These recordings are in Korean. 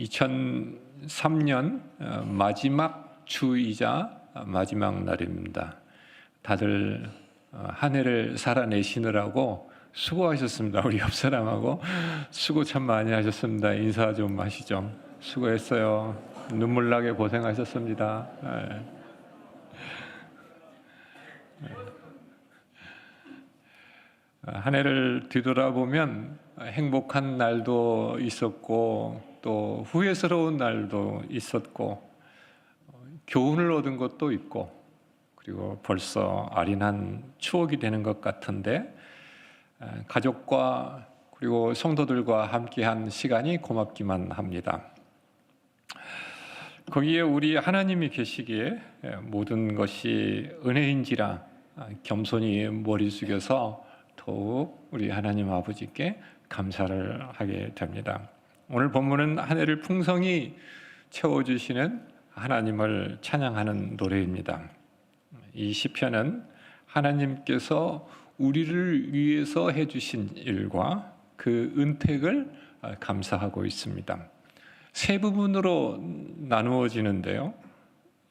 2003년 어, 마지막 주이자 마지막 날입니다. 다들 어, 한 해를 살아내시느라고 수고하셨습니다. 우리 옆 사람하고 수고 참 많이 하셨습니다. 인사 좀 하시죠. 수고했어요. 눈물 나게 고생하셨습니다. 예. 한 해를 뒤돌아보면 행복한 날도 있었고 또 후회스러운 날도 있었고 어, 교훈을 얻은 것도 있고 그리고 벌써 아련한 추억이 되는 것 같은데 에, 가족과 그리고 성도들과 함께한 시간이 고맙기만 합니다. 거기에 우리 하나님이 계시기에 에, 모든 것이 은혜인지라 아, 겸손히 머리 숙여서 더욱 우리 하나님 아버지께 감사를 하게 됩니다. 오늘 본문은 한 해를 풍성히 채워주시는 하나님을 찬양하는 노래입니다. 이 시편은 하나님께서 우리를 위해서 해주신 일과 그 은택을 감사하고 있습니다. 세 부분으로 나누어지는데요.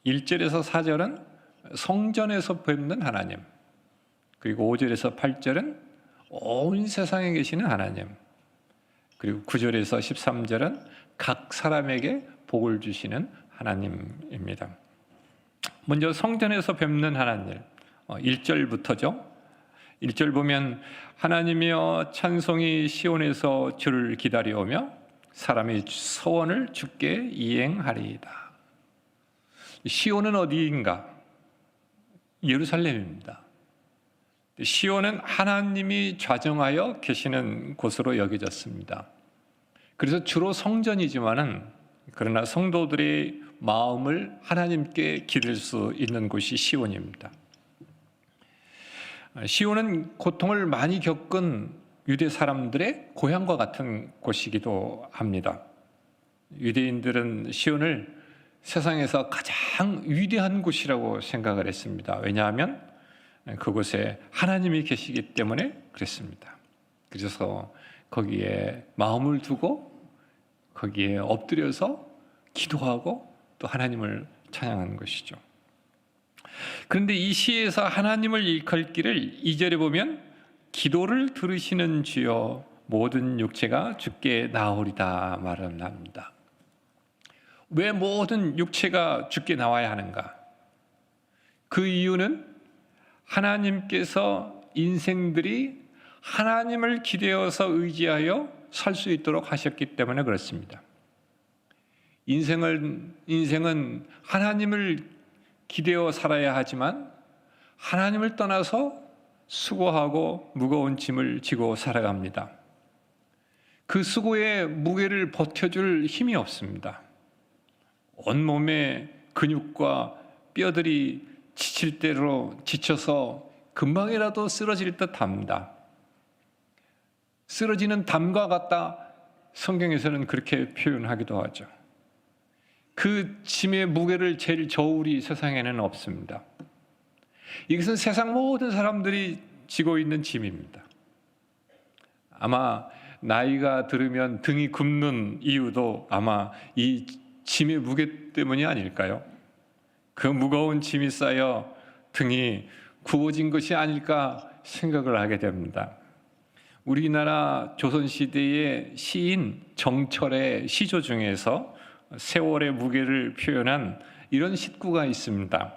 1절에서 4절은 성전에서 뵙는 하나님, 그리고 5절에서 8절은 온 세상에 계시는 하나님, 그리고 9절에서 13절은 각 사람에게 복을 주시는 하나님입니다. 먼저 성전에서 뵙는 하나님, 1절부터죠. 1절 보면 하나님이여 찬송이 시온에서 주를 기다려오며 사람의 소원을 주께 이행하리이다. 시온은 어디인가? 예루살렘입니다. 시온은 하나님이 좌정하여 계시는 곳으로 여겨졌습니다. 그래서 주로 성전이지만은 그러나 성도들의 마음을 하나님께 기댈 수 있는 곳이 시온입니다. 시온은 고통을 많이 겪은 유대 사람들의 고향과 같은 곳이기도 합니다. 유대인들은 시온을 세상에서 가장 위대한 곳이라고 생각을 했습니다. 왜냐하면 그곳에 하나님이 계시기 때문에 그랬습니다. 그래서 거기에 마음을 두고 거기에 엎드려서 기도하고 또 하나님을 찬양하는 것이죠. 그런데 이 시에서 하나님을 일컬기를 2절에 보면 기도를 들으시는 주여 모든 육체가 죽게 나오리다 말을 합니다. 왜 모든 육체가 죽게 나와야 하는가? 그 이유는 하나님께서 인생들이 하나님을 기대어서 의지하여 살 수 있도록 하셨기 때문에 그렇습니다. 인생은 인생은 하나님을 기대어 살아야 하지만 하나님을 떠나서 수고하고 무거운 짐을 지고 살아갑니다. 그 수고의 무게를 버텨줄 힘이 없습니다. 온몸의 근육과 뼈들이 지칠 대로 지쳐서 금방이라도 쓰러질 듯 합니다. 쓰러지는 담과 같다 성경에서는 그렇게 표현하기도 하죠. 그 짐의 무게를 제일 저울이 세상에는 없습니다. 이것은 세상 모든 사람들이 지고 있는 짐입니다. 아마 나이가 들으면 등이 굽는 이유도 아마 이 짐의 무게 때문이 아닐까요? 그 무거운 짐이 쌓여 등이 굽어진 것이 아닐까 생각을 하게 됩니다. 우리나라 조선시대의 시인 정철의 시조 중에서 세월의 무게를 표현한 이런 시구가 있습니다.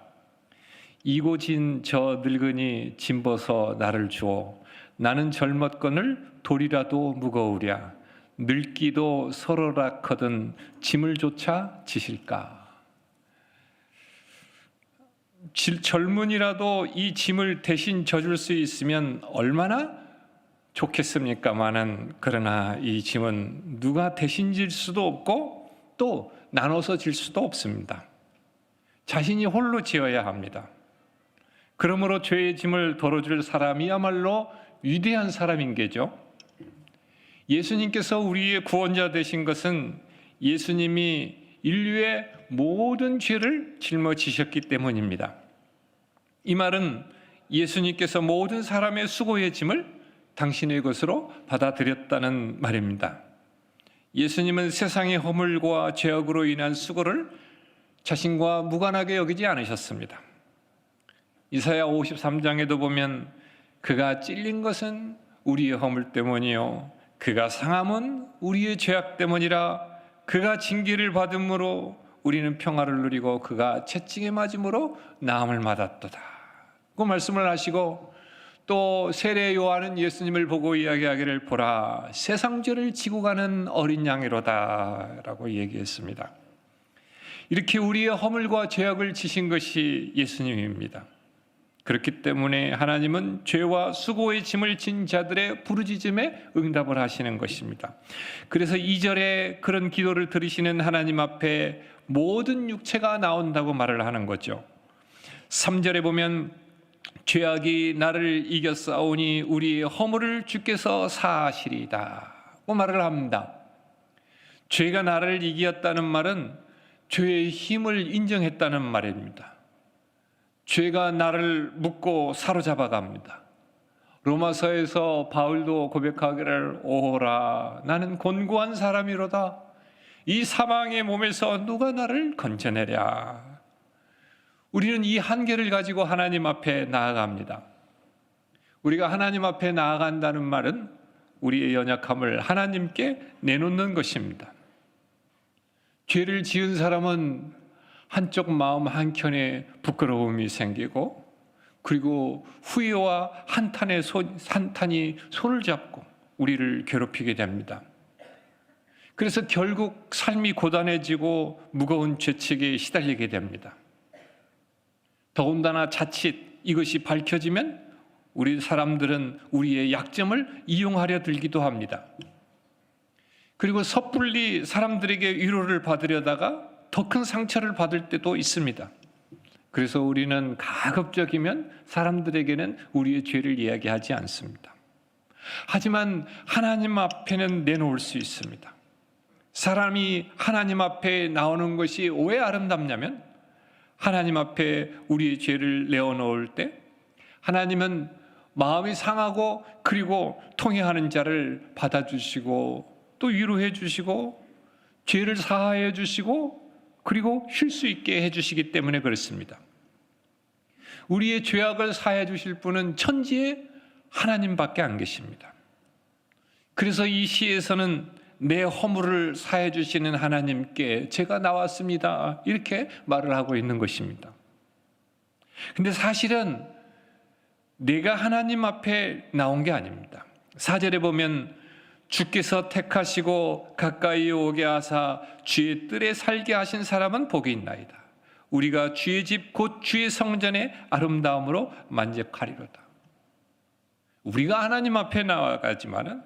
이고진 저 늙은이 짐벗어 나를 주어 나는 젊었건을 돌이라도 무거우랴 늙기도 서러락하던 짐을 조차 지실까 젊은이라도 이 짐을 대신 져줄 수 있으면 얼마나 좋겠습니까마는 그러나 이 짐은 누가 대신 질 수도 없고 또 나눠서 질 수도 없습니다. 자신이 홀로 지어야 합니다. 그러므로 죄의 짐을 덜어줄 사람이야말로 위대한 사람인 게죠. 예수님께서 우리의 구원자 되신 것은 예수님이 인류의 모든 죄를 짊어지셨기 때문입니다. 이 말은 예수님께서 모든 사람의 수고의 짐을 당신의 것으로 받아들였다는 말입니다. 예수님은 세상의 허물과 죄악으로 인한 수고를 자신과 무관하게 여기지 않으셨습니다. 이사야 53장에도 보면 그가 찔린 것은 우리의 허물 때문이요 그가 상함은 우리의 죄악 때문이라 그가 징계를 받음으로 우리는 평화를 누리고 그가 채찍에 맞음으로 나음을 받았도다. 그 말씀을 하시고 또 세례 요한은 예수님을 보고 이야기하기를 보라 세상 죄를 지고 가는 어린 양이로다라고 얘기했습니다. 이렇게 우리의 허물과 죄악을 지신 것이 예수님입니다. 그렇기 때문에 하나님은 죄와 수고의 짐을 진 자들의 부르짖음에 응답을 하시는 것입니다. 그래서 2절에 그런 기도를 들으시는 하나님 앞에 모든 육체가 나온다고 말을 하는 거죠. 3절에 보면 죄악이 나를 싸우니 우리의 허물을 주께서 사하시리다. 고 말을 합니다. 죄가 나를 이겼다는 말은 죄의 힘을 인정했다는 말입니다. 죄가 나를 묶고 사로잡아 갑니다. 로마서에서 바울도 고백하기를 오라 나는 곤고한 사람이로다 이 사망의 몸에서 누가 나를 건져내랴 우리는 이 한계를 가지고 하나님 앞에 나아갑니다. 우리가 하나님 앞에 나아간다는 말은 우리의 연약함을 하나님께 내놓는 것입니다. 죄를 지은 사람은 한쪽 마음 한켠에 부끄러움이 생기고 그리고 후회와 한탄의 손, 한탄이 손을 잡고 우리를 괴롭히게 됩니다. 그래서 결국 삶이 고단해지고 무거운 죄책에 시달리게 됩니다. 더군다나 자칫 이것이 밝혀지면 우리 사람들은 우리의 약점을 이용하려 들기도 합니다. 그리고 섣불리 사람들에게 위로를 받으려다가 더 큰 상처를 받을 때도 있습니다. 그래서 우리는 가급적이면 사람들에게는 우리의 죄를 이야기하지 않습니다. 하지만 하나님 앞에는 내놓을 수 있습니다. 사람이 하나님 앞에 나오는 것이 왜 아름답냐면 하나님 앞에 우리의 죄를 내어놓을 때 하나님은 마음이 상하고 그리고 통해하는 자를 받아주시고 또 위로해 주시고 죄를 사하해 주시고 그리고 쉴 수 있게 해 주시기 때문에 그렇습니다. 우리의 죄악을 사해 주실 분은 천지에 하나님밖에 안 계십니다. 그래서 이 시에서는 내 허물을 사해 주시는 하나님께 제가 나왔습니다. 이렇게 말을 하고 있는 것입니다. 근데 사실은 내가 하나님 앞에 나온 게 아닙니다. 사절에 보면 주께서 택하시고 가까이 오게 하사 주의 뜰에 살게 하신 사람은 복이 있나이다. 우리가 주의 집 곧 주의 성전의 아름다움으로 만족하리로다. 우리가 하나님 앞에 나와가지만은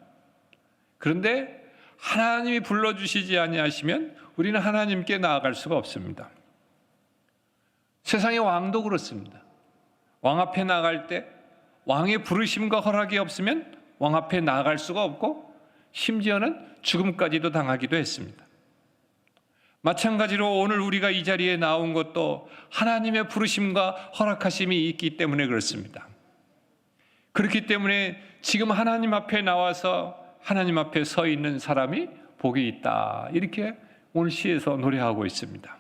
그런데 하나님이 불러주시지 아니하시면 우리는 하나님께 나아갈 수가 없습니다. 세상의 왕도 그렇습니다. 왕 앞에 나갈 때 왕의 부르심과 허락이 없으면 왕 앞에 나아갈 수가 없고 심지어는 죽음까지도 당하기도 했습니다. 마찬가지로 오늘 우리가 이 자리에 나온 것도 하나님의 부르심과 허락하심이 있기 때문에 그렇습니다. 그렇기 때문에 지금 하나님 앞에 나와서 하나님 앞에 서 있는 사람이 복이 있다. 이렇게 오늘 시에서 노래하고 있습니다.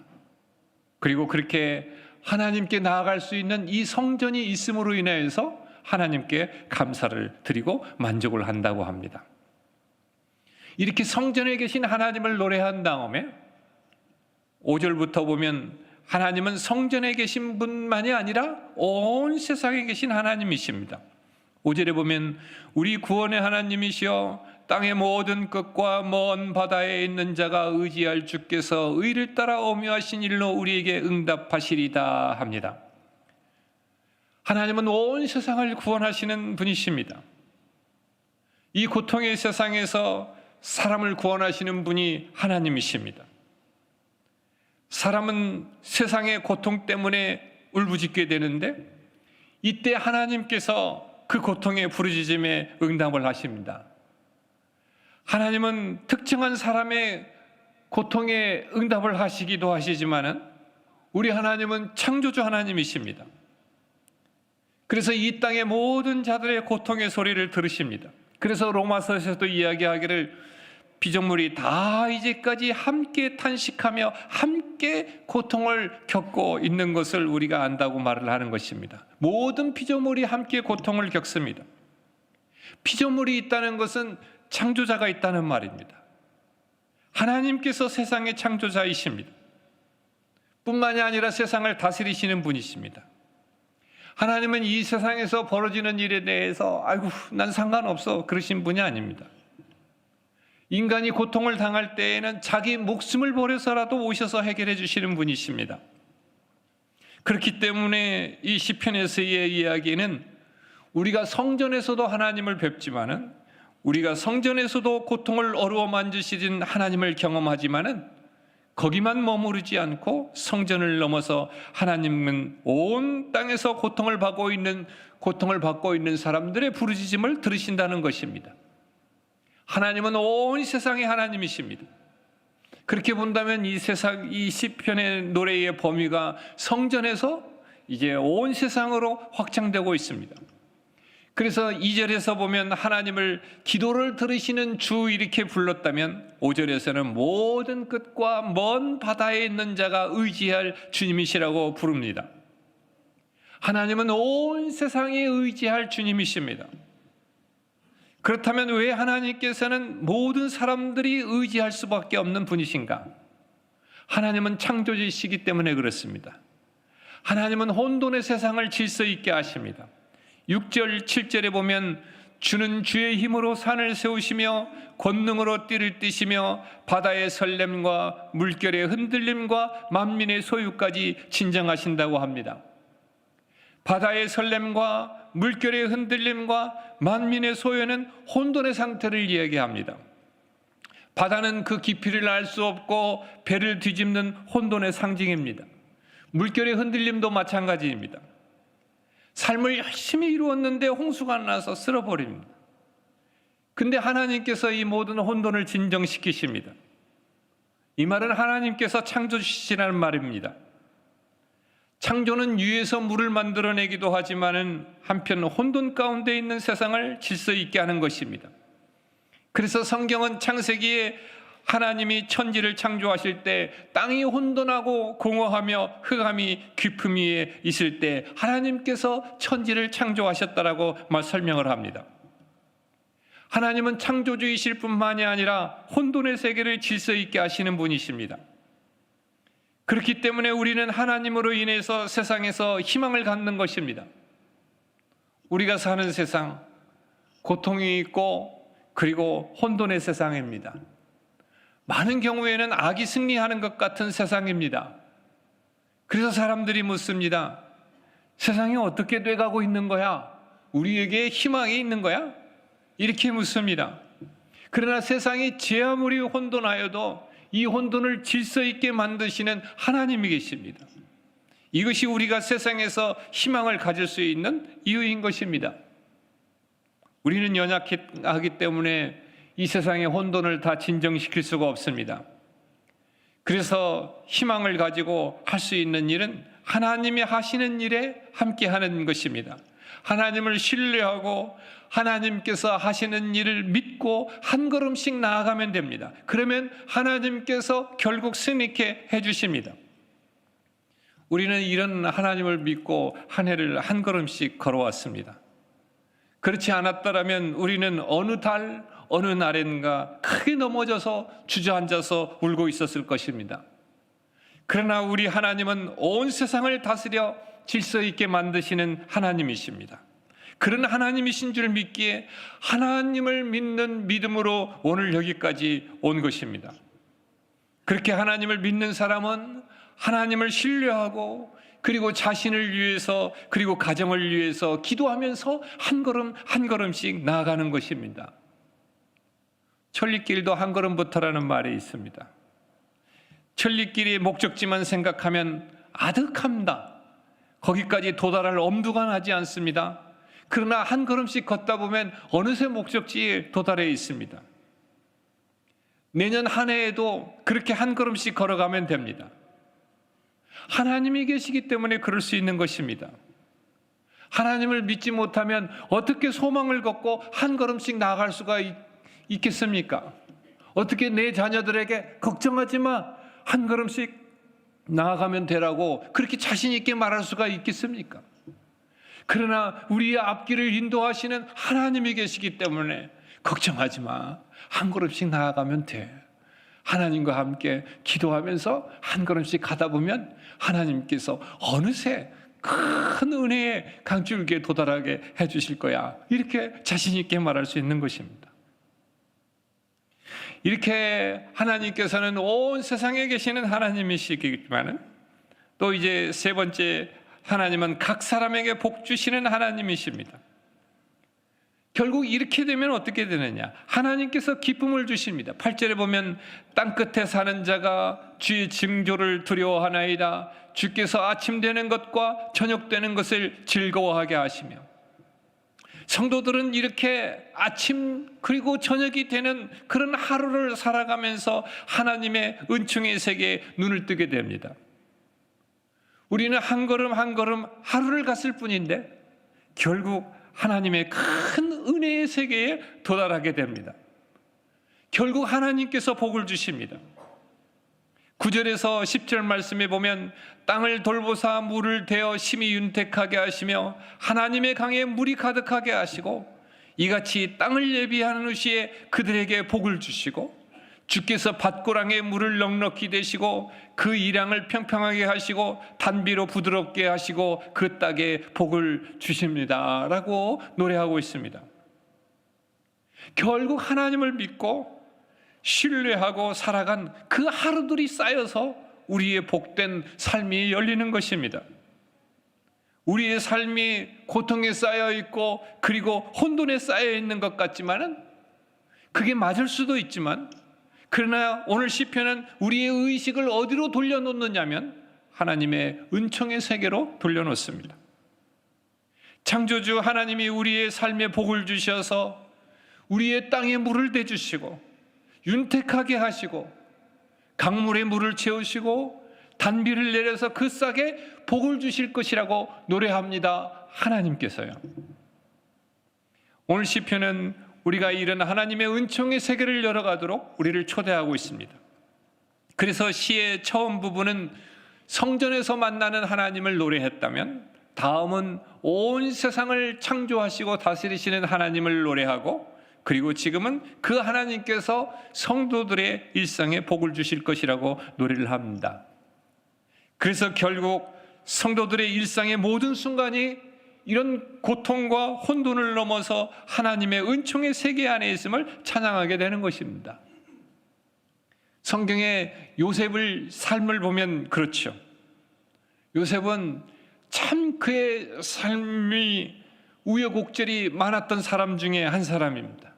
그리고 그렇게 하나님께 나아갈 수 있는 이 성전이 있음으로 인해서 하나님께 감사를 드리고 만족을 한다고 합니다. 이렇게 성전에 계신 하나님을 노래한 다음에 5절부터 보면 하나님은 성전에 계신 분만이 아니라 온 세상에 계신 하나님이십니다. 5절에 보면 우리 구원의 하나님이시여 땅의 모든 끝과 먼 바다에 있는 자가 의지할 주께서 의를 따라 오묘하신 일로 우리에게 응답하시리다 합니다. 하나님은 온 세상을 구원하시는 분이십니다. 이 고통의 세상에서 사람을 구원하시는 분이 하나님이십니다. 사람은 세상의 고통 때문에 울부짖게 되는데 이때 하나님께서 그 고통의 부르짖음에 응답을 하십니다. 하나님은 특정한 사람의 고통에 응답을 하시기도 하시지만은 우리 하나님은 창조주 하나님이십니다. 그래서 이 땅의 모든 자들의 고통의 소리를 들으십니다. 그래서 로마서에서도 이야기하기를 피조물이 다 이제까지 함께 탄식하며 함께 고통을 겪고 있는 것을 우리가 안다고 말을 하는 것입니다. 모든 피조물이 함께 고통을 겪습니다. 피조물이 있다는 것은 창조자가 있다는 말입니다. 하나님께서 세상의 창조자이십니다. 뿐만이 아니라 세상을 다스리시는 분이십니다. 하나님은 이 세상에서 벌어지는 일에 대해서 아이고 난 상관없어 그러신 분이 아닙니다. 인간이 고통을 당할 때에는 자기 목숨을 버려서라도 오셔서 해결해 주시는 분이십니다. 그렇기 때문에 이 시편에서의 이야기는 우리가 성전에서도 하나님을 뵙지만은 우리가 성전에서도 고통을 어루어 만지시는 하나님을 경험하지만은 거기만 머무르지 않고 성전을 넘어서 하나님은 온 땅에서 고통을 받고 있는 고통을 받고 있는 사람들의 부르짖음을 들으신다는 것입니다. 하나님은 온 세상의 하나님이십니다. 그렇게 본다면 이 세상 이 시편의 노래의 범위가 성전에서 이제 온 세상으로 확장되고 있습니다. 그래서 2절에서 보면 하나님을 기도를 들으시는 주 이렇게 불렀다면 5절에서는 모든 끝과 먼 바다에 있는 자가 의지할 주님이시라고 부릅니다. 하나님은 온 세상에 의지할 주님이십니다. 그렇다면 왜 하나님께서는 모든 사람들이 의지할 수밖에 없는 분이신가? 하나님은 창조주시기 때문에 그렇습니다. 하나님은 혼돈의 세상을 질서 있게 하십니다. 6절, 7절에 보면 주는 주의 힘으로 산을 세우시며 권능으로 띠를 띠시며 바다의 설렘과 물결의 흔들림과 만민의 소유까지 진정하신다고 합니다. 바다의 설렘과 물결의 흔들림과 만민의 소유는 혼돈의 상태를 이야기합니다. 바다는 그 깊이를 알 수 없고 배를 뒤집는 혼돈의 상징입니다. 물결의 흔들림도 마찬가지입니다. 삶을 열심히 이루었는데 홍수가 나서 쓸어버립니다. 근데 하나님께서 이 모든 혼돈을 진정시키십니다. 이 말은 하나님께서 창조주시라는 말입니다. 창조는 위에서 물을 만들어내기도 하지만은 한편 혼돈 가운데 있는 세상을 질서 있게 하는 것입니다. 그래서 성경은 창세기에 하나님이 천지를 창조하실 때 땅이 혼돈하고 공허하며 흑암이 깊음 위에 있을 때 하나님께서 천지를 창조하셨다라고 말 설명을 합니다. 하나님은 창조주이실 뿐만이 아니라 혼돈의 세계를 질서 있게 하시는 분이십니다. 그렇기 때문에 우리는 하나님으로 인해서 세상에서 희망을 갖는 것입니다. 우리가 사는 세상, 고통이 있고 그리고 혼돈의 세상입니다. 많은 경우에는 악이 승리하는 것 같은 세상입니다. 그래서 사람들이 묻습니다. 세상이 어떻게 돼가고 있는 거야? 우리에게 희망이 있는 거야? 이렇게 묻습니다. 그러나 세상이 제 아무리 혼돈하여도 이 혼돈을 질서 있게 만드시는 하나님이 계십니다. 이것이 우리가 세상에서 희망을 가질 수 있는 이유인 것입니다. 우리는 연약하기 때문에 이 세상의 혼돈을 다 진정시킬 수가 없습니다. 그래서 희망을 가지고 할 수 있는 일은 하나님이 하시는 일에 함께 하는 것입니다. 하나님을 신뢰하고 하나님께서 하시는 일을 믿고 한 걸음씩 나아가면 됩니다. 그러면 하나님께서 결국 승리케 해주십니다. 우리는 이런 하나님을 믿고 한 해를 한 걸음씩 걸어왔습니다. 그렇지 않았더라면 우리는 어느 달, 어느 날엔가 크게 넘어져서 주저앉아서 울고 있었을 것입니다. 그러나 우리 하나님은 온 세상을 다스려 질서 있게 만드시는 하나님이십니다. 그런 하나님이신 줄 믿기에 하나님을 믿는 믿음으로 오늘 여기까지 온 것입니다. 그렇게 하나님을 믿는 사람은 하나님을 신뢰하고 그리고 자신을 위해서 그리고 가정을 위해서 기도하면서 한 걸음 한 걸음씩 나아가는 것입니다. 천리길도 한 걸음부터라는 말이 있습니다. 천리길의 목적지만 생각하면 아득합니다. 거기까지 도달할 엄두가 나지 않습니다. 그러나 한 걸음씩 걷다 보면 어느새 목적지에 도달해 있습니다. 내년 한 해에도 그렇게 한 걸음씩 걸어가면 됩니다. 하나님이 계시기 때문에 그럴 수 있는 것입니다. 하나님을 믿지 못하면 어떻게 소망을 걷고 한 걸음씩 나아갈 수가 있, 겠습니까 어떻게 내 자녀들에게 걱정하지 마. 한 걸음씩 나아가면 되라고 그렇게 자신 있게 말할 수가 있겠습니까? 그러나 우리의 앞길을 인도하시는 하나님이 계시기 때문에 걱정하지 마. 한 걸음씩 나아가면 돼. 하나님과 함께 기도하면서 한 걸음씩 가다 보면 하나님께서 어느새 큰 은혜의 강줄기에 도달하게 해 주실 거야. 이렇게 자신 있게 말할 수 있는 것입니다. 이렇게 하나님께서는 온 세상에 계시는 하나님이시기만은 또 이제 세 번째 하나님은 각 사람에게 복 주시는 하나님이십니다. 결국 이렇게 되면 어떻게 되느냐? 하나님께서 기쁨을 주십니다. 8절에 보면 땅 끝에 사는 자가 주의 징조를 두려워하나이다. 주께서 아침 되는 것과 저녁 되는 것을 즐거워하게 하시며 성도들은 이렇게 아침 그리고 저녁이 되는 그런 하루를 살아가면서 하나님의 은총의 세계에 눈을 뜨게 됩니다. 우리는 한 걸음 한 걸음 하루를 갔을 뿐인데 결국 하나님의 큰 은혜의 세계에 도달하게 됩니다. 결국 하나님께서 복을 주십니다. 9절에서 10절 말씀에 보면 땅을 돌보사 물을 대어 심히 윤택하게 하시며 하나님의 강에 물이 가득하게 하시고 이같이 땅을 예비하는 후시에 그들에게 복을 주시고 주께서 밭고랑에 물을 넉넉히 대시고 그 이량을 평평하게 하시고 단비로 부드럽게 하시고 그 땅에 복을 주십니다 라고 노래하고 있습니다. 결국 하나님을 믿고 신뢰하고 살아간 그 하루들이 쌓여서 우리의 복된 삶이 열리는 것입니다. 우리의 삶이 고통에 쌓여 있고 그리고 혼돈에 쌓여 있는 것 같지만은 그게 맞을 수도 있지만 그러나 오늘 시편은 우리의 의식을 어디로 돌려놓느냐면 하나님의 은총의 세계로 돌려놓습니다. 창조주 하나님이 우리의 삶에 복을 주셔서 우리의 땅에 물을 대주시고 윤택하게 하시고 강물에 물을 채우시고 단비를 내려서 그 싹에 복을 주실 것이라고 노래합니다. 하나님께서요. 오늘 시편은 우리가 이런 하나님의 은총의 세계를 열어가도록 우리를 초대하고 있습니다. 그래서 시의 처음 부분은 성전에서 만나는 하나님을 노래했다면 다음은 온 세상을 창조하시고 다스리시는 하나님을 노래하고 그리고 지금은 그 하나님께서 성도들의 일상에 복을 주실 것이라고 노래를 합니다. 그래서 결국 성도들의 일상의 모든 순간이 이런 고통과 혼돈을 넘어서 하나님의 은총의 세계 안에 있음을 찬양하게 되는 것입니다. 성경에 요셉을 삶을 보면 그렇죠. 요셉은 참 그의 삶이 우여곡절이 많았던 사람 중에 한 사람입니다.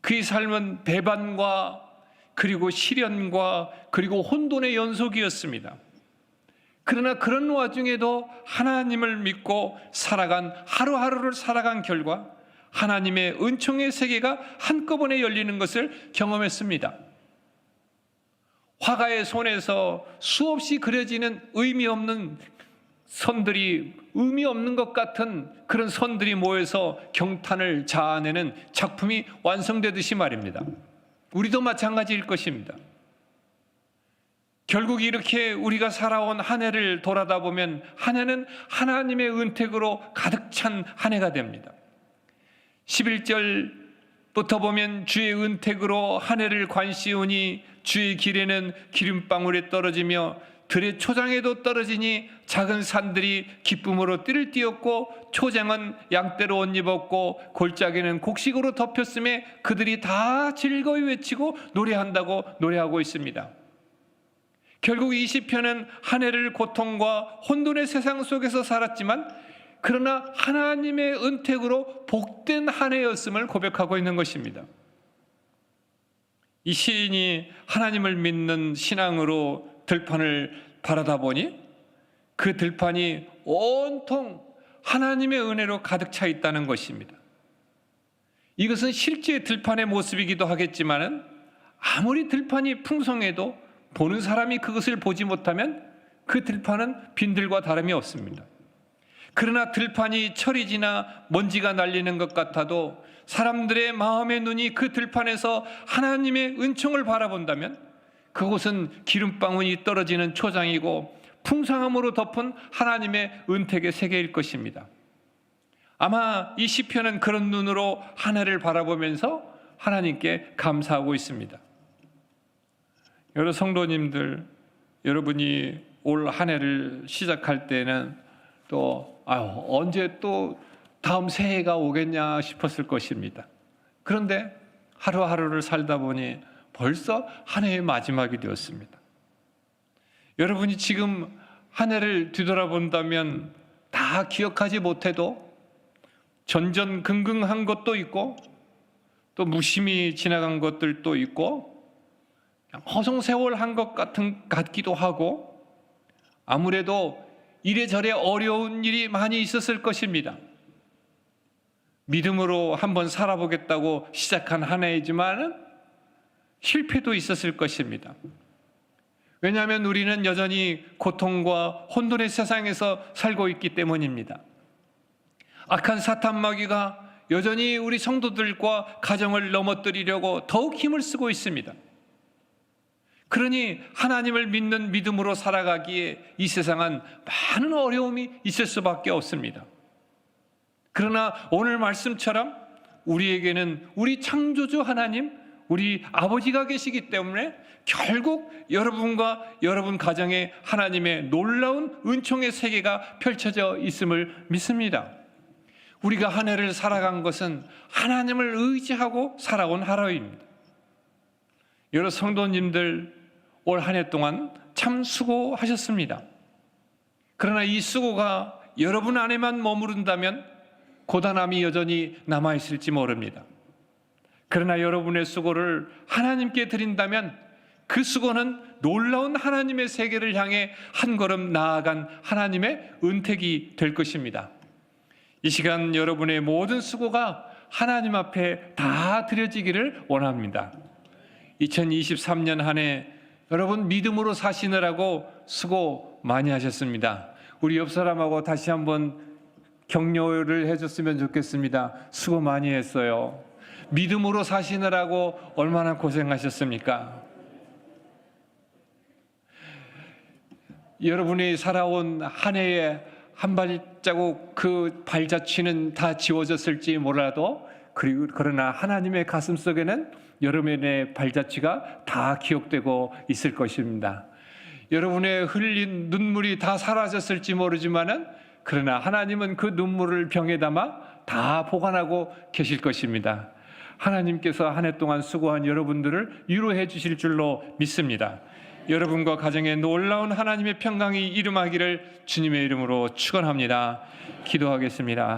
그의 삶은 배반과 그리고 시련과 그리고 혼돈의 연속이었습니다. 그러나 그런 와중에도 하나님을 믿고 살아간 하루하루를 살아간 결과 하나님의 은총의 세계가 한꺼번에 열리는 것을 경험했습니다. 화가의 손에서 수없이 그려지는 의미 없는 선들이 의미 없는 것 같은 그런 선들이 모여서 경탄을 자아내는 작품이 완성되듯이 말입니다. 우리도 마찬가지일 것입니다. 결국 이렇게 우리가 살아온 한 해를 돌아다 보면 한 해는 하나님의 은택으로 가득 찬 한 해가 됩니다. 11절부터 보면 주의 은택으로 한 해를 관시우니 주의 길에는 기름방울이 떨어지며 들의 초장에도 떨어지니 작은 산들이 기쁨으로 띠를 띄었고 초장은 양떼로 옷 입었고 골짜기는 곡식으로 덮였음에 그들이 다 즐거이 외치고 노래한다고 노래하고 있습니다. 결국 이 시편은 한 해를 고통과 혼돈의 세상 속에서 살았지만 그러나 하나님의 은택으로 복된 한 해였음을 고백하고 있는 것입니다. 이 시인이 하나님을 믿는 신앙으로 들판을 바라다 보니 그 들판이 온통 하나님의 은혜로 가득 차 있다는 것입니다. 이것은 실제 들판의 모습이기도 하겠지만은 아무리 들판이 풍성해도 보는 사람이 그것을 보지 못하면 그 들판은 빈들과 다름이 없습니다. 그러나 들판이 철이 지나 먼지가 날리는 것 같아도 사람들의 마음의 눈이 그 들판에서 하나님의 은총을 바라본다면 그곳은 기름방울이 떨어지는 초장이고 풍성함으로 덮은 하나님의 은택의 세계일 것입니다. 아마 이 시편은 그런 눈으로 하늘을 바라보면서 하나님께 감사하고 있습니다. 여러 성도님들, 여러분이 올 한 해를 시작할 때는 또 아유, 언제 또 다음 새해가 오겠냐 싶었을 것입니다. 그런데 하루하루를 살다 보니 벌써 한 해의 마지막이 되었습니다. 여러분이 지금 한 해를 뒤돌아본다면 다 기억하지 못해도 전전긍긍한 것도 있고 또 무심히 지나간 것들도 있고 허송세월 한 것 같은 같기도 하고 아무래도 이래저래 어려운 일이 많이 있었을 것입니다. 믿음으로 한번 살아보겠다고 시작한 한 해이지만은 실패도 있었을 것입니다. 왜냐하면 우리는 여전히 고통과 혼돈의 세상에서 살고 있기 때문입니다. 악한 사탄 마귀가 여전히 우리 성도들과 가정을 넘어뜨리려고 더욱 힘을 쓰고 있습니다. 그러니 하나님을 믿는 믿음으로 살아가기에 이 세상은 많은 어려움이 있을 수밖에 없습니다. 그러나 오늘 말씀처럼 우리에게는 우리 창조주 하나님, 우리 아버지가 계시기 때문에 결국 여러분과 여러분 가정에 하나님의 놀라운 은총의 세계가 펼쳐져 있음을 믿습니다. 우리가 한 해를 살아간 것은 하나님을 의지하고 살아온 하루입니다. 여러 성도님들 올 한 해 동안 참 수고하셨습니다. 그러나 이 수고가 여러분 안에만 머무른다면 고단함이 여전히 남아있을지 모릅니다. 그러나 여러분의 수고를 하나님께 드린다면 그 수고는 놀라운 하나님의 세계를 향해 한 걸음 나아간 하나님의 은택이 될 것입니다. 이 시간 여러분의 모든 수고가 하나님 앞에 다 드려지기를 원합니다. 2023년 한 해 여러분 믿음으로 사시느라고 수고 많이 하셨습니다. 우리 옆 사람하고 다시 한번 격려를 해줬으면 좋겠습니다. 수고 많이 했어요. 믿음으로 사시느라고 얼마나 고생하셨습니까? 여러분이 살아온 한 해에 한 발자국 그 발자취는 다 지워졌을지 몰라도 그리고 그러나 하나님의 가슴 속에는 여러분의 발자취가 다 기억되고 있을 것입니다. 여러분의 흘린 눈물이 다 사라졌을지 모르지만은 그러나 하나님은 그 눈물을 병에 담아 다 보관하고 계실 것입니다. 하나님께서 한 해 동안 수고한 여러분들을 위로해 주실 줄로 믿습니다. 여러분과 가정에 놀라운 하나님의 평강이 이름하기를 주님의 이름으로 축원합니다. 기도하겠습니다.